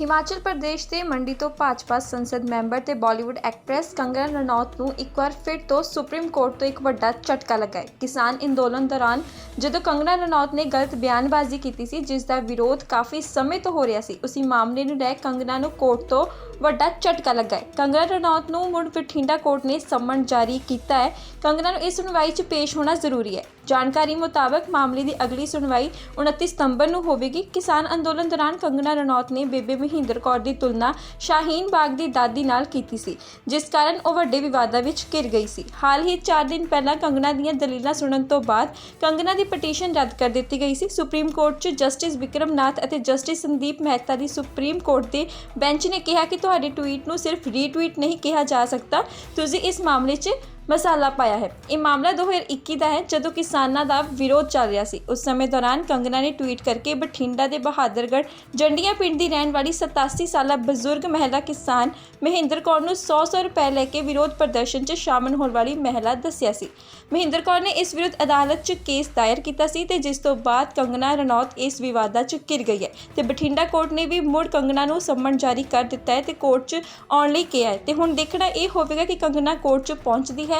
ਹਿਮਾਚਲ ਪ੍ਰਦੇਸ਼ ਦੇ ਮੰਡੀ ਤੋਂ ਭਾਜਪਾ ਸੰਸਦ ਮੈਂਬਰ ਤੇ ਬਾਲੀਵੁੱਡ ਐਕਟਰੈਸ ਕੰਗਨਾ ਰਣੌਤ ਨੂੰ ਇੱਕ ਵਾਰ ਫਿਰ ਤੋਂ ਸੁਪਰੀਮ ਕੋਰਟ ਤੋਂ ਇੱਕ ਵੱਡਾ ਝਟਕਾ ਲੱਗਾ ਹੈ। ਕਿਸਾਨ ਅੰਦੋਲਨ ਦੌਰਾਨ ਜਦੋਂ ਕੰਗਨਾ ਰਣੌਤ ਨੇ ਗਲਤ ਬਿਆਨਬਾਜ਼ੀ ਕੀਤੀ ਸੀ, ਜਿਸ ਦਾ ਵਿਰੋਧ ਕਾਫੀ ਸਮੇਂ ਤੋਂ ਹੋ ਰਿਹਾ ਸੀ, ਉਸੇ ਮਾਮਲੇ ਨੂੰ ਲੈ ਕੰਗਨਾ ਨੂੰ ਕੋਰਟ ਤੋਂ ਵੱਡਾ ਝਟਕਾ ਲੱਗਾ ਹੈ। ਕੰਗਨਾ ਰਣੌਤ ਨੂੰ ਮੁੜ ਬਠਿੰਡਾ ਕੋਰਟ ਨੇ ਸੰਮਨ ਜਾਰੀ ਕੀਤਾ ਹੈ। ਕੰਗਨਾ ਨੂੰ ਇਸ ਸੁਣਵਾਈ 'ਚ ਪੇਸ਼ ਹੋਣਾ ਜ਼ਰੂਰੀ ਹੈ। ਜਾਣਕਾਰੀ ਮੁਤਾਬਕ ਮਾਮਲੇ ਦੀ ਅਗਲੀ ਸੁਣਵਾਈ 29 ਸਤੰਬਰ ਨੂੰ ਹੋਵੇਗੀ। ਕਿਸਾਨ ਅੰਦੋਲਨ ਦੌਰਾਨ ਕੰਗਨਾ ਰਣੌਤ ਨੇ ਬੇਬੇ ਮਹਿੰਦਰ ਕੌਰ ਦੀ ਤੁਲਨਾ ਸ਼ਾਹੀਨ ਬਾਗ ਦੀ ਦਾਦੀ ਨਾਲ ਕੀਤੀ ਸੀ, ਜਿਸ ਕਾਰਨ ਉਹ ਵੱਡੇ ਵਿਵਾਦਾਂ ਵਿੱਚ ਘਿਰ ਗਈ ਸੀ। ਹਾਲ ਹੀ 4 ਦਿਨ ਪਹਿਲਾਂ ਕੰਗਨਾ ਦੀਆਂ ਦਲੀਲਾਂ ਸੁਣਨ ਤੋਂ ਬਾਅਦ ਕੰਗਨਾ ਦੀ ਪਟੀਸ਼ਨ ਰੱਦ ਕਰ ਦਿੱਤੀ ਗਈ ਸੀ। ਸੁਪਰੀਮ ਕੋਰਟ 'ਚ ਜਸਟਿਸ ਵਿਕਰਮਨਾਥ ਅਤੇ ਜਸਟਿਸ ਸੰਦੀਪ ਮਹਿਤਾ ਦੀ ਸੁਪਰੀਮ ਕੋਰਟ ਦੇ ਬੈਂਚ ਨੇ ਕਿਹਾ ਕਿ ਤੁਹਾਡੇ ਟਵੀਟ ਨੂੰ ਸਿਰਫ ਰੀਟਵੀਟ ਨਹੀਂ ਕਿਹਾ ਜਾ ਸਕਦਾ। ਤੁਸੀਂ ਇਸ ਮਾਮਲੇ 'ਚ ਮਸਾਲਾ ਪਾਇਆ ਹੈ। ਇਹ ਮਾਮਲਾ 2021 ਦਾ ਹੈ, ਜਦੋਂ ਕਿਸਾਨਾਂ ਦਾ ਵਿਰੋਧ ਚੱਲ ਰਿਹਾ ਸੀ। ਉਸ ਸਮੇਂ ਦੌਰਾਨ ਕੰਗਨਾ ਨੇ ਟਵੀਟ ਕਰਕੇ ਬਠਿੰਡਾ ਦੇ ਬਹਾਦਰਗੜ੍ਹ ਜੰਡੀਆਂ ਪਿੰਡ ਦੀ ਰਹਿਣ ਵਾਲੀ 87 ਸਾਲਾ ਬਜ਼ੁਰਗ ਮਹਿਲਾ ਕਿਸਾਨ ਮਹਿੰਦਰ ਕੌਰ ਨੂੰ 100-100 ਰੁਪਏ ਲੈ ਕੇ ਵਿਰੋਧ ਪ੍ਰਦਰਸ਼ਨ 'ਚ ਸ਼ਾਮਲ ਹੋਣ ਵਾਲੀ ਮਹਿਲਾ ਦੱਸਿਆ ਸੀ। ਮਹਿੰਦਰ ਕੌਰ ਨੇ ਇਸ ਵਿਰੁੱਧ ਅਦਾਲਤ 'ਚ ਕੇਸ ਦਾਇਰ ਕੀਤਾ ਸੀ ਤੇ ਜਿਸ ਤੋਂ ਬਾਅਦ ਕੰਗਨਾ ਰਣੌਤ ਇਸ ਵਿਵਾਦਾਂ 'ਚ ਘਿਰ ਗਈ ਹੈ ਤੇ ਬਠਿੰਡਾ ਕੋਰਟ ਨੇ ਵੀ ਮੁੜ ਕੰਗਨਾ ਨੂੰ ਸੰਮਨ ਜਾਰੀ ਕਰ ਦਿੱਤਾ ਹੈ ਤੇ ਕੋਰਟ 'ਚ ਆਉਣ ਲਈ ਕਿਹਾ ਹੈ। ਤੇ ਹੁਣ ਦੇਖਣਾ ਇਹ ਹੋਵੇਗਾ ਕਿ ਕੰਗਨਾ ਕੋਰਟ 'ਚ ਪਹੁੰਚਦੀ ਹੈ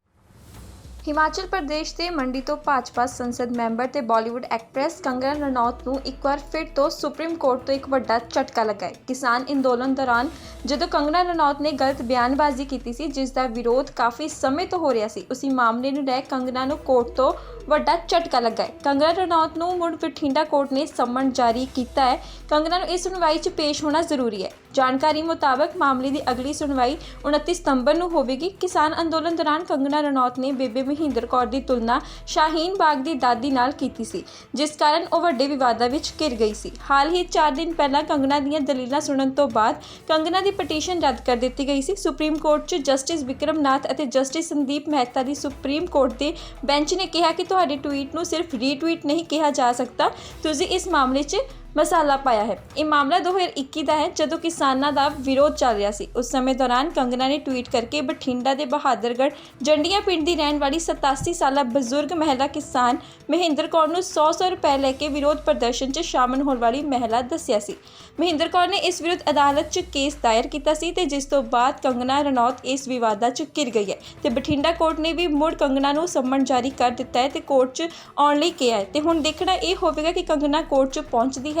ਹਿਮਾਚਲ ਪ੍ਰਦੇਸ਼ ਦੇ ਮੰਡੀ ਤੋਂ ਭਾਜਪਾ ਸੰਸਦ ਮੈਂਬਰ ਤੇ ਬਾਲੀਵੁੱਡ ਐਕਟਰੈਸ ਕੰਗਨਾ ਰਣੌਤ ਨੂੰ ਇੱਕ ਵਾਰ ਫਿਰ ਤੋਂ ਸੁਪਰੀਮ ਕੋਰਟ ਤੋਂ ਇੱਕ ਵੱਡਾ ਝਟਕਾ ਲੱਗਾ ਹੈ। ਕਿਸਾਨ ਅੰਦੋਲਨ ਦੌਰਾਨ ਜਦੋਂ ਕੰਗਨਾ ਰਣੌਤ ਨੇ ਗਲਤ ਬਿਆਨਬਾਜ਼ੀ ਕੀਤੀ ਸੀ, ਜਿਸ ਦਾ ਵਿਰੋਧ ਕਾਫੀ ਸਮੇਂ ਤੋਂ ਹੋ ਰਿਹਾ ਸੀ, ਉਸੇ ਮਾਮਲੇ ਨੂੰ ਲੈ ਕੰਗਨਾ ਨੂੰ ਕੋਰਟ ਤੋਂ ਵੱਡਾ ਝਟਕਾ ਲੱਗਾ ਹੈ। ਕੰਗਨਾ ਰਣੌਤ ਨੂੰ ਮੁੜ ਬਠਿੰਡਾ ਕੋਰਟ ਨੇ ਸੰਮਨ ਜਾਰੀ ਕੀਤਾ ਹੈ। ਕੰਗਨਾ ਨੂੰ ਇਸ ਸੁਣਵਾਈ 'ਚ ਪੇਸ਼ ਹੋਣਾ ਜ਼ਰੂਰੀ ਹੈ। ਜਾਣਕਾਰੀ ਮੁਤਾਬਕ ਮਾਮਲੇ ਦੀ ਅਗਲੀ ਸੁਣਵਾਈ 29 ਸਤੰਬਰ ਨੂੰ ਹੋਵੇਗੀ। ਕਿਸਾਨ ਅੰਦੋਲਨ ਦੌਰਾਨ ਕੰਗਨਾ ਰਣੌਤ ਨੇ ਬੇਬੇ ਮਹਿੰਦਰ ਕੌਰ ਦੀ ਤੁਲਨਾ ਸ਼ਾਹੀਨ ਬਾਗ ਦੀ ਦਾਦੀ ਨਾਲ ਕੀਤੀ ਸੀ, ਜਿਸ ਕਾਰਨ ਉਹ ਵੱਡੇ ਵਿਵਾਦਾਂ ਵਿੱਚ ਘਿਰ ਗਈ ਸੀ। ਹਾਲ ਹੀ 4 ਦਿਨ ਪਹਿਲਾਂ ਕੰਗਨਾ ਦੀਆਂ ਦਲੀਲਾਂ ਸੁਣਨ ਤੋਂ ਬਾਅਦ ਕੰਗਨਾ ਦੀ ਪਟੀਸ਼ਨ ਰੱਦ ਕਰ ਦਿੱਤੀ ਗਈ ਸੀ। ਸੁਪਰੀਮ ਕੋਰਟ 'ਚ ਜਸਟਿਸ ਵਿਕਰਮਨਾਥ ਅਤੇ ਜਸਟਿਸ ਸੰਦੀਪ ਮਹਿਤਾ ਦੀ ਸੁਪਰੀਮ ਕੋਰਟ ਦੇ ਬੈਂਚ ਨੇ ਕਿਹਾ ਕਿ ਤੁਹਾਡੇ ਟਵੀਟ ਨੂੰ ਸਿਰਫ ਰੀਟਵੀਟ ਨਹੀਂ ਕਿਹਾ ਜਾ ਸਕਦਾ। ਤੁਸੀਂ ਇਸ ਮਾਮਲੇ 'ਚ ਮਸਾਲਾ ਪਾਇਆ ਹੈ। ਇਹ ਮਾਮਲਾ 2021 ਦਾ ਹੈ, ਜਦੋਂ ਕਿਸਾਨਾਂ ਦਾ ਵਿਰੋਧ ਚੱਲ ਰਿਹਾ ਸੀ। ਉਸ ਸਮੇਂ ਦੌਰਾਨ ਕੰਗਨਾ ਨੇ ਟਵੀਟ ਕਰਕੇ ਬਠਿੰਡਾ ਦੇ ਬਹਾਦਰਗੜ੍ਹ ਜੰਡੀਆਂ ਪਿੰਡ ਦੀ ਰਹਿਣ ਵਾਲੀ 87 ਸਾਲਾ ਬਜ਼ੁਰਗ ਮਹਿਲਾ ਕਿਸਾਨ ਮਹਿੰਦਰ ਕੌਰ ਨੂੰ 100-100 ਰੁਪਏ ਲੈ ਕੇ ਵਿਰੋਧ ਪ੍ਰਦਰਸ਼ਨ 'ਚ ਸ਼ਾਮਲ ਹੋਣ ਵਾਲੀ ਮਹਿਲਾ ਦੱਸਿਆ ਸੀ। ਮਹਿੰਦਰ ਕੌਰ ਨੇ ਇਸ ਵਿਰੁੱਧ ਅਦਾਲਤ 'ਚ ਕੇਸ ਦਾਇਰ ਕੀਤਾ ਸੀ ਤੇ ਜਿਸ ਤੋਂ ਬਾਅਦ ਕੰਗਨਾ ਰਣੌਤ ਇਸ ਵਿਵਾਦਾਂ 'ਚ ਘਿਰ ਗਈ ਹੈ ਤੇ ਬਠਿੰਡਾ ਕੋਰਟ ਨੇ ਵੀ ਮੁੜ ਕੰਗਨਾ ਨੂੰ ਸੰਮਨ ਜਾਰੀ ਕਰ ਦਿੱਤਾ ਹੈ ਤੇ ਕੋਰਟ 'ਚ ਆਉਣ ਲਈ ਕਿਹਾ ਹੈ। ਤੇ ਹੁਣ ਦੇਖਣਾ ਇਹ ਹੋਵੇਗਾ ਕਿ ਕੰਗਨਾ ਕੋਰਟ 'ਚ ਪਹੁੰਚਦੀ ਹੈ